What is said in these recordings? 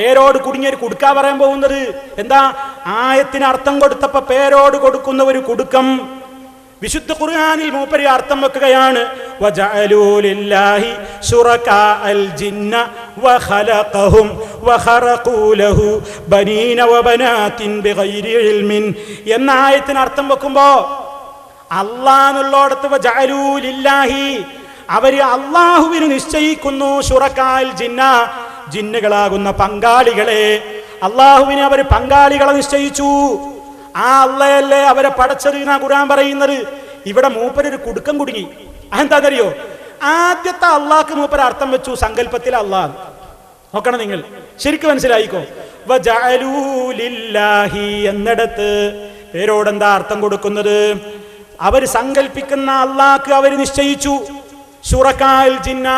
പേരോട് കുടുങ്ങിയൊരു കുടുക്കാ പറയാൻ പോകുന്നത്? എന്താ? ആയത്തിന് അർത്ഥം കൊടുത്തപ്പോ പേരോട് കൊടുക്കുന്ന ഒരു കുടുക്കം വിശുദ്ധ ഖുർആനിൽ മൂപ്പരി അർത്ഥം വെക്കുകയാണ്. എന്നായത്തിന് അർത്ഥം വെക്കുമ്പോ അള്ളാന്നുള്ളോടത്ത് അവർ അള്ളാഹുവിന് നിശ്ചയിക്കുന്നു ഷുറക്കാൽ ജിന്ന ജിന്നുകളാകുന്ന പങ്കാളികളെ. അള്ളാഹുവിനെ അവർ പങ്കാളികളെ നിശ്ചയിച്ചു. ആ അള്ളയല്ലേ അവരെ പടച്ചത് എന്നാ ഖുർആൻ പറയുന്നത്. ഇവിടെ മൂപ്പരൊരു കുടുക്കം കുടുങ്ങി. അതെന്താണെന്നറിയോ ആദ്യത്തെ അള്ളാഹ്ക്ക് മൂപ്പര അർത്ഥം വെച്ചു സങ്കല്പത്തിൽ അള്ളാഹ്. നോക്കണം നിങ്ങൾ. ശരിക്കും മനസ്സിലായിക്കോ? എന്നിടത്ത്. പേരോടെന്താ അർത്ഥം കൊടുക്കുന്നത്? അവർ സങ്കല്പിക്കുന്ന അള്ളാഹ്ക്ക് അവർ നിശ്ചയിച്ചു. സുറക്കാൽ ജിന്ന.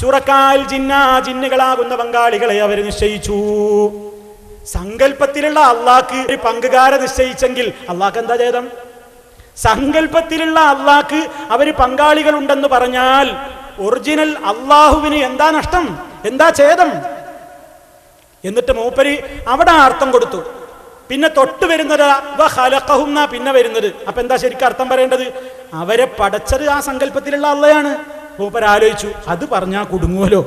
ശുറക്കാൽ ജിന്നാ ജിന്നുകളാകുന്ന പങ്കാളികളെ അവർ നിശ്ചയിച്ചു. സങ്കല്പത്തിലുള്ള അള്ളാക്ക് ഒരു പങ്കുകാരെ നിശ്ചയിച്ചെങ്കിൽ അള്ളാഹ് എന്താ ചെയ്തം സങ്കല്പത്തിലുള്ള അള്ളാക്ക് അവർ പങ്കാളികളുണ്ടെന്ന് പറഞ്ഞാൽ ഒറിജിനൽ അള്ളാഹുവിന് എന്താ നഷ്ടം? എന്താ ഛേദം? എന്നിട്ട് മൂപ്പര് അവിടെ അർത്ഥം കൊടുത്തു. പിന്നെ തൊട്ട് വരുന്നത് പിന്നെ വരുന്നത്. അപ്പൊ എന്താ ശരിക്കും അർത്ഥം പറയേണ്ടത്? അവരെ പടച്ചത് ആ സങ്കല്പത്തിലുള്ള അള്ളയാണ്. മൂപ്പർ ആലോചിച്ചു അത് പറഞ്ഞാ കുടുങ്ങുമല്ലോ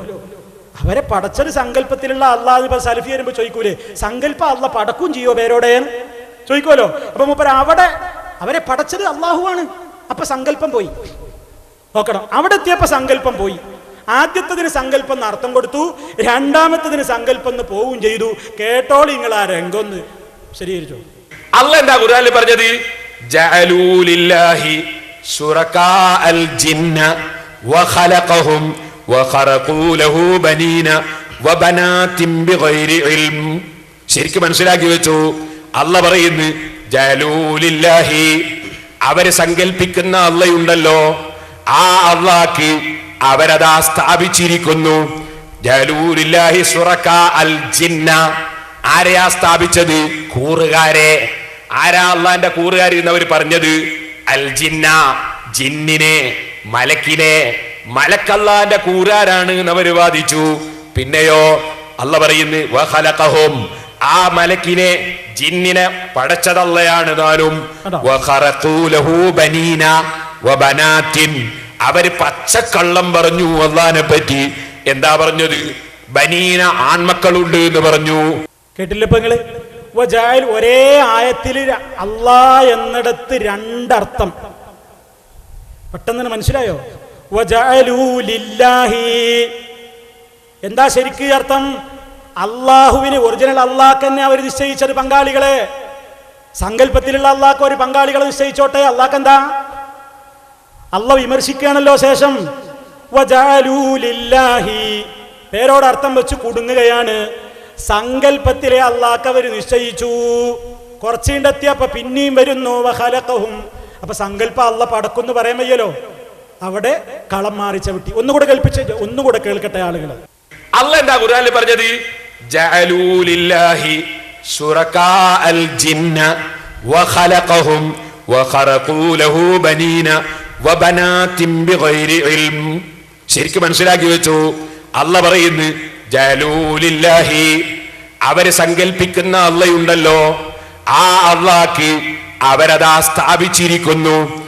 അവരെ പടച്ചൊരു സങ്കല്പത്തിലുള്ള അള്ളാഹ് ഇപ്പൊ സലഫി വരുമ്പോ ചോദിക്കൂലേ സങ്കല്പ അല്ല പടക്കും ചെയ്യോ പേരോടെ ചോദിക്കുമല്ലോ അപ്പൊ മൂപ്പർ അവിടെ അവരെ പടച്ചത് അള്ളാഹുവാണ് അപ്പൊ സങ്കല്പം പോയി. നോക്കണം അവിടെ എത്തിയപ്പോ സങ്കല്പം പോയി. ആദ്യത്തതിന് സങ്കല്പം എന്ന് അർത്ഥം കൊടുത്തു രണ്ടാമത്തതിന് സങ്കല്പം എന്ന് പോവും ചെയ്തു. കേട്ടോളി നിങ്ങൾ ആ രംഗൊന്ന്. ശരിയായിരിച്ചോ അല്ല എന്താ ഖുർആനിൽ പറഞ്ഞത്? ജഅലൂലില്ലാഹി ശുറകാഅൽ ജിന്ന. വഖലഖഹും وخرقوا ലഹു ബനീന وبنات ബിഗൈരി علم. ശരിക്കും മനസ്സിലാക്കി വെച്ചു. അല്ല പറയുന്നു ജലൂലില്ലാഹി അവർ സങ്കല്പിക്കുന്ന അള്ളയുണ്ടല്ലോ. ആ അള്ളാക്ക് അവരതാ സ്ഥാപിച്ചിരിക്കുന്നു. ജലൂലില്ലാഹി സുറക്ക അൽ ജിന്ന. ആരെയാ സ്ഥാപിച്ചത്? കൂറുകാരെ. ആരാ അള്ളാന്റെ കൂറുകാരി എന്നവർ പറഞ്ഞത്? അൽ ജിന്ന ജിന്നിനെ. മലക്കിനെ മലക്കല്ലാന്റെ എന്ന് അവർ വാദിച്ചു. പിന്നെയോ അല്ല പറയുന്നു ആ മലക്കിനെ ജിന്നിനെ പടച്ചതല്ലയാണ് താനും അവർ പച്ചക്കള്ളം പറഞ്ഞു അള്ളാനെ പറ്റി. എന്താ പറഞ്ഞത്? ബനീന ആൺമക്കളുണ്ട് എന്ന് പറഞ്ഞു. കേട്ടില്ല ഇപ്പൊ നിങ്ങൾ? ഒരേ ആയത്തിൽ അള്ളാ എന്നിടത്ത് രണ്ടർത്ഥം. പെട്ടെന്ന് മനസ്സിലായോ? എന്താ ശരിക്ക് അർത്ഥം? അള്ളാഹുവിന് ഒറിജിനൽ അള്ളാഹ് തന്നെ അവർ നിശ്ചയിച്ചത് പങ്കാളികളെ. സങ്കല്പത്തിലുള്ള അള്ളാഹ് ഒരു പങ്കാളികളെ നിശ്ചയിച്ചോട്ടെ. അള്ളാഹ് എന്താ? അള്ള വിമർശിക്കുകയാണല്ലോ ശേഷം. പേരോട് അർത്ഥം വെച്ച് കുടുങ്ങുകയാണ്. സങ്കല്പത്തിലെ അള്ളാഹ് അവർ നിശ്ചയിച്ചു. കുറച്ചുണ്ടെത്തിയപ്പോ പിന്നെയും വരുന്നു. അപ്പൊ സങ്കല്പ അള്ള പടക്കുന്നു പറയാൻ വയ്യല്ലോ. അവിടെ കളം മാറി ചവിട്ടി. ഒന്നുകൂടെ കൽപ്പിച്ച ഒന്നുകൂടെ കേൾക്കട്ടെ ആളുകൾ അല്ല എന്താ ഖുർആനിൽ പറഞ്ഞത്? ജഅലൂലില്ലാഹി ശുറകാഅൽ ജിന്ന വഖലഖഹും വഖറഖൂ ലഹു ബനീന വബനാതിൻ ബിഗൈരി ഇൽം. ശരിക്കും മനസ്സിലാക്കി വെച്ചു? അല്ല പറയുന്നു ജഅലൂ ലില്ലാഹി. അവർ സങ്കല്പിക്കുന്ന അള്ളയുണ്ടല്ലോ. ആ അള്ളാക്ക് അവരതാ സ്ഥാപിച്ചിരിക്കുന്നു.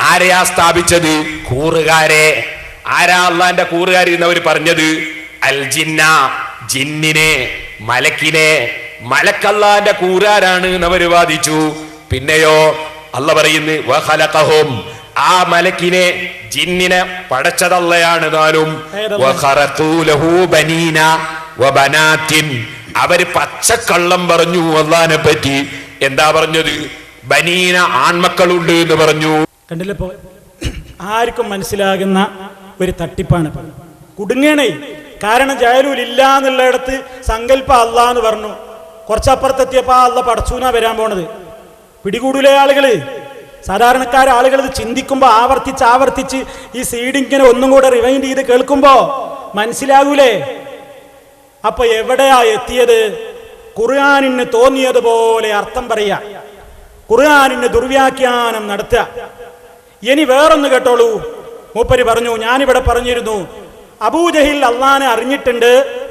ആരെയാ സ്ഥാപിച്ചത്? കൂറുകാരെ. ആരാ അള്ളാന്റെ കൂറുകാരി എന്നവർ പറഞ്ഞത്? അൽ ജിന്ന. ജിന്നിനെ മലക്കിനെ. മലക്കല്ലാന്റെ കൂറുകാരാണ് എന്നവർ വാദിച്ചു. പിന്നെയോ അല്ല പറയുന്നു ആ മലക്കിനെ ജിന്നിനെ പടച്ചതല്ലയാണ് താനും അവർ പച്ചക്കള്ളം പറഞ്ഞു അള്ളഹാനെ പറ്റി. എന്താ പറഞ്ഞത്? ബനീന ആൺമക്കളുണ്ട് എന്ന് പറഞ്ഞു. കണ്ടില്ലപ്പോ ആർക്കും മനസ്സിലാകുന്ന ഒരു തട്ടിപ്പാണ്. കുടുങ്ങണേ. കാരണം ജയലൂൽ ഇല്ല എന്നുള്ളിടത്ത് സങ്കല്പ അല്ല എന്ന് പറഞ്ഞു. കുറച്ചപ്പുറത്തെത്തിയപ്പോ അല്ല പടച്ചൂന വരാൻ പോണത്. പിടികൂടൂലെ ആളുകൾ? സാധാരണക്കാരെ ആളുകൾ ഇത് ചിന്തിക്കുമ്പോ ആവർത്തിച്ച് ആവർത്തിച്ച് ഈ സീഡിങ്ങനെ ഒന്നും കൂടെ റിവൈൻഡ് ചെയ്ത് കേൾക്കുമ്പോ മനസ്സിലാകൂലേ? അപ്പൊ എവിടെയാ എത്തിയത്? ഖുർആാനിന് തോന്നിയതുപോലെ അർത്ഥം പറയാ. ഖുർആാനിന് ദുർവ്യാഖ്യാനം നടത്തുക. ഇനി വേറൊന്ന് കേട്ടോളൂ. മൂപ്പരി പറഞ്ഞു ഞാനിവിടെ പറഞ്ഞിരുന്നു അബൂജഹിൽ അള്ളാനെ അറിഞ്ഞിട്ടുണ്ട്